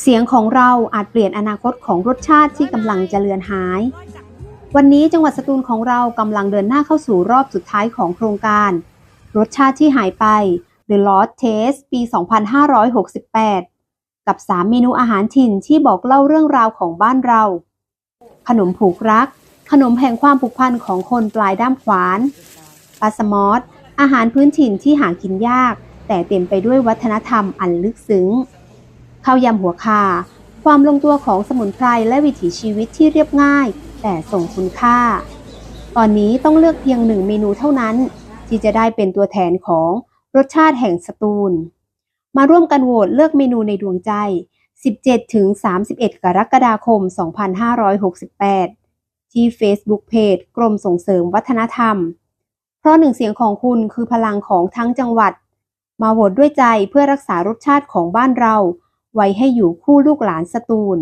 เสียงของเราอาจเปลี่ยนอนาคตของรสชาติที่กำลังจะเลือนหาย วันนี้จังหวัดสตูลของเรากำลังเดินหน้าเข้าสู่รอบสุดท้ายของโครงการ รสชาติที่หายไป The Lost Taste ปี 2568 กับ 3 เมนูอาหารถิ่นที่บอกเล่าเรื่องราวของบ้านเรา ขนมผูกรัก ขนมแห่งความผูกพันของคนปลายด้ามขวานปลาสมอสอาหารพื้นถิ่นที่หากินยาก แต่เต็มไปด้วยวัฒนธรรมอันลึกซึ้ง ข้าวยำหัวคา ความลงตัวของสมุนไพรและวิถีชีวิตที่เรียบง่าย แต่ส่งคุณค่า ตอนนี้ต้องเลือกเพียงหนึ่งเมนูเท่านั้น ที่จะได้เป็นตัวแทนของรสชาติแห่งสตูล มาร่วมกันโหวตเลือกเมนูในดวงใจ 17 ถึง 31 กรกฎาคม 2568 ที่ Facebook Page กรมส่งเสริมวัฒนธรรม เพราะหนึ่งเสียงของคุณคือพลังของทั้งจังหวัด มาโหวตด้วยใจเพื่อรักษารสชาติของบ้านเรา ไว้ให้อยู่คู่ลูกหลานสตูล